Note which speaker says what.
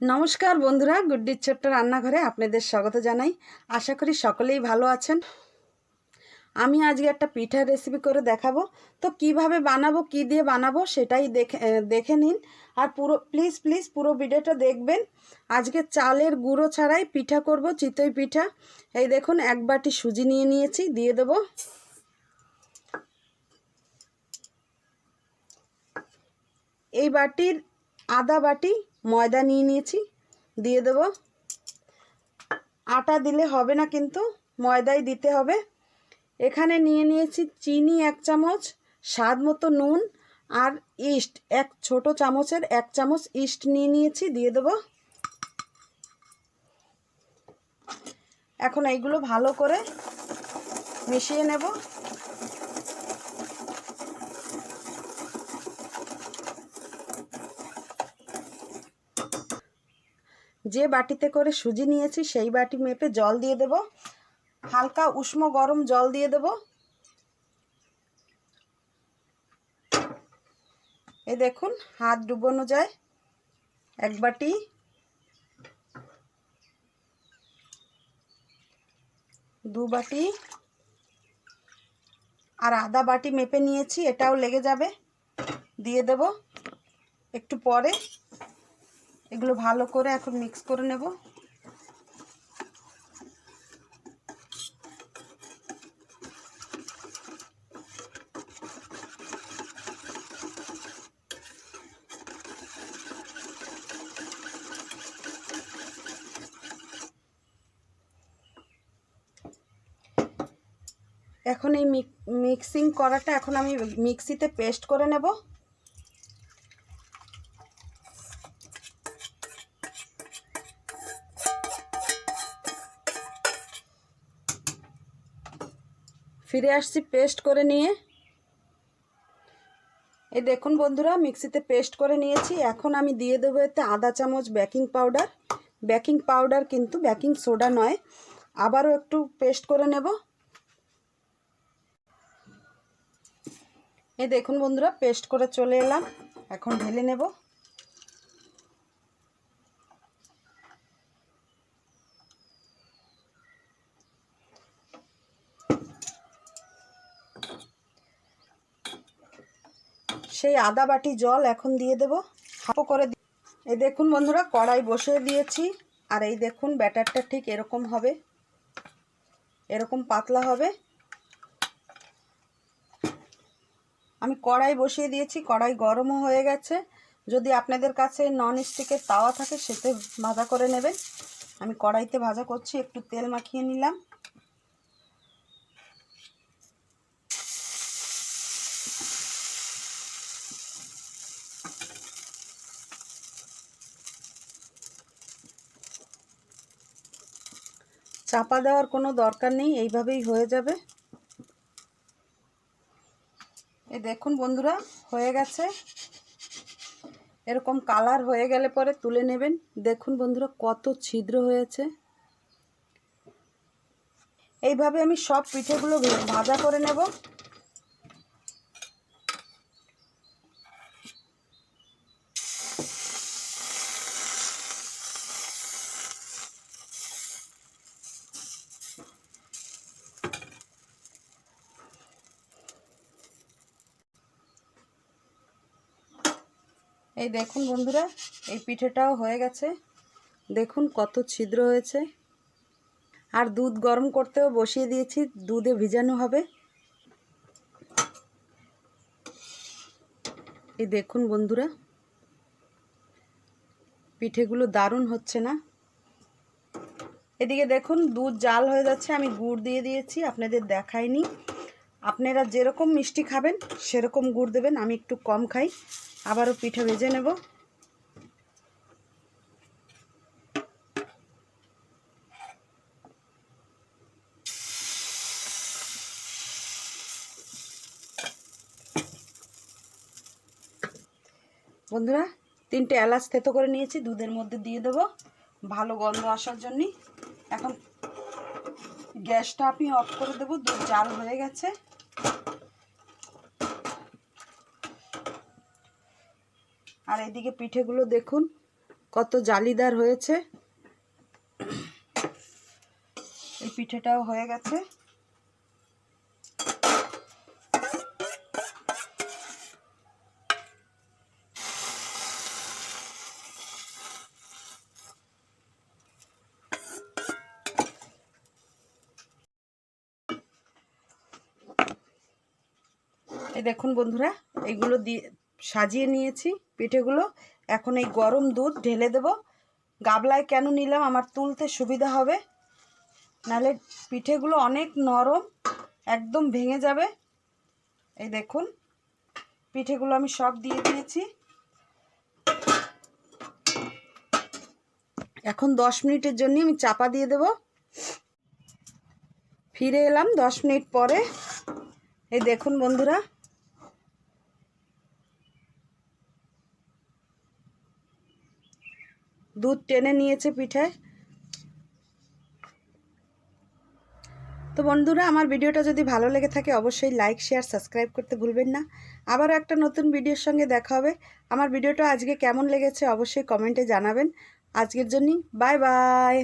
Speaker 1: নমস্কার বন্ধুরা গুড্ডির ছোট্ট রান্নাঘরে আপনাদের স্বাগত জানাই। আশা করি সকলেই ভালো আছেন। আমি আজকে একটা পিঠার রেসিপি করে দেখাবো। তো কীভাবে বানাবো, কি দিয়ে বানাবো সেটাই দেখে দেখে নিন। আর পুরো প্লিজ প্লিজ পুরো ভিডিওটা দেখবেন। আজকে চালের গুঁড়ো ছাড়াই পিঠা করব, চিতই পিঠা। এই দেখুন, এক বাটি সুজি নিয়ে নিয়েছি, দিয়ে দেবো। এই বাটির আদা বাটি ময়দা নিয়ে নিয়েছি, দিয়ে দেব। আটা দিলে হবে না কিন্তু, ময়দাই দিতে হবে। এখানে নিয়ে নিয়েছি চিনি এক চামচ, স্বাদ মতো নুন আর ইস্ট, এক ছোট চামচের এক চামচ ইস্ট নিয়ে নিয়েছি, দিয়ে দেব। এখন এইগুলো ভালো করে মিশিয়ে নেব। যে বাটিতে করে সুজি নিয়েছি, সেই বাটি মেপে জল দিয়ে দেব। হালকা উষ্ণ গরম জল দিয়ে দেব। এ দেখুন, হাত ডুবোনো যায়। এক বাটি। দু বাটি। আর আদা বাটি মেপে নিয়েছি, এটাও লেগে যাবে। দিয়ে দেব। একটু পরে এগুলো ভালো করে এখন মিক্স করে নেব। এখন এই মিক্সিং করাটা এখন আমি মিক্সিতে পেস্ট করে নেব। ফিরে আসছি পেস্ট করে নিয়ে। এই দেখুন বন্ধুরা, মিক্সিতে পেস্ট করে নিয়েছি। এখন আমি দিয়ে দেবো এতে আধা চামচ বেকিং পাউডার। বেকিং পাউডার কিন্তু বেকিং সোডা নয়। আবারও একটু পেস্ট করে নেব। এই দেখুন বন্ধুরা, পেস্ট করে চলে এলাম। এখন ঢেলে নেব। সেই আদা বাটি জল এখন দিয়ে দেব। হাফো করে এই দেখুন বন্ধুরা, কড়াই বসিয়ে দিয়েছি। আর এই দেখুন, ব্যাটারটা ঠিক এরকম হবে। এরকম পাতলা হবে। আমি কড়াই বসিয়ে দিয়েছি, কড়াই গরমও হয়ে গেছে। যদি আপনাদের কাছে নন স্টিকের তাওয়া থাকে, সেতে ভাজা করে নেবেন। আমি কড়াইতে ভাজা করছি, একটু তেল মাখিয়ে নিলাম। চাপা দেওয়ার কোনো দরকার নেই, এইভাবেই হয়ে যাবে। এ দেখুন বন্ধুরা, হয়ে গেছে। এরকম কালার হয়ে গেলে পরে তুলে নেবেন। দেখুন বন্ধুরা, কত ছিদ্র হয়েছে। এইভাবে আমি সব পিঠেগুলো ভাজা করে নেব। এই দেখুন বন্ধুরা, এই পিঠেটাও হয়ে গেছে। দেখুন কত ছিদ্র হয়েছে। আর দুধ গরম করতেও বসিয়ে দিয়েছি, দুধে ভিজানো হবে। এই দেখুন বন্ধুরা, পিঠেগুলো দারুণ হচ্ছে না? এদিকে দেখুন দুধ জাল হয়ে যাচ্ছে, আমি গুড় দিয়ে দিয়েছি, আপনাদের দেখাইনি। আপনারা যেরকম মিষ্টি খাবেন, সেরকম গুড় দেবেন, আমি একটু কম খাই। আবারও পিঠে ভেজে নেব। বন্ধুরা, তিনটে এলাচ থেতো করে নিয়েছি, দুধের মধ্যে দিয়ে দেবো। ভালো গন্ধ আসার জন্যে এখন গ্যাসটা আমি অফ করে দেবো, দুধ জাল হয়ে গেছে। আর এদিকে পিঠেগুলো দেখুন কত জালিদার হয়েছে। এই পিঠেটাও হয়ে গেছে। এই দেখুন বন্ধুরা এইগুলো দিয়ে সাজিয়ে নিয়েছি পিঠেগুলো। এখন এই গরম দুধ ঢেলে দেব। গাবলায় কেন নিলাম? আমার তুলতে সুবিধা হবে। নাহলে পিঠেগুলো অনেক নরম, একদম ভেঙে যাবে। এই দেখুন, পিঠেগুলো আমি সব দিয়ে দিয়েছি। এখন দশ মিনিটের জন্য আমি চাপা দিয়ে দেব। ফিরে এলাম দশ মিনিট পরে। এই দেখুন বন্ধুরা দুধ টেনে নিয়েছে পিঠায়। তো বন্ধুরা, আমার ভিডিওটা যদি ভালো লেগে থাকে, অবশ্যই লাইক শেয়ার সাবস্ক্রাইব করতে ভুলবেন না। আবারও একটা নতুন ভিডিওর সঙ্গে দেখা হবে। আমার ভিডিওটা আজকে কেমন লেগেছে, অবশ্যই কমেন্টে জানাবেন। আজকের জন্য বাই বাই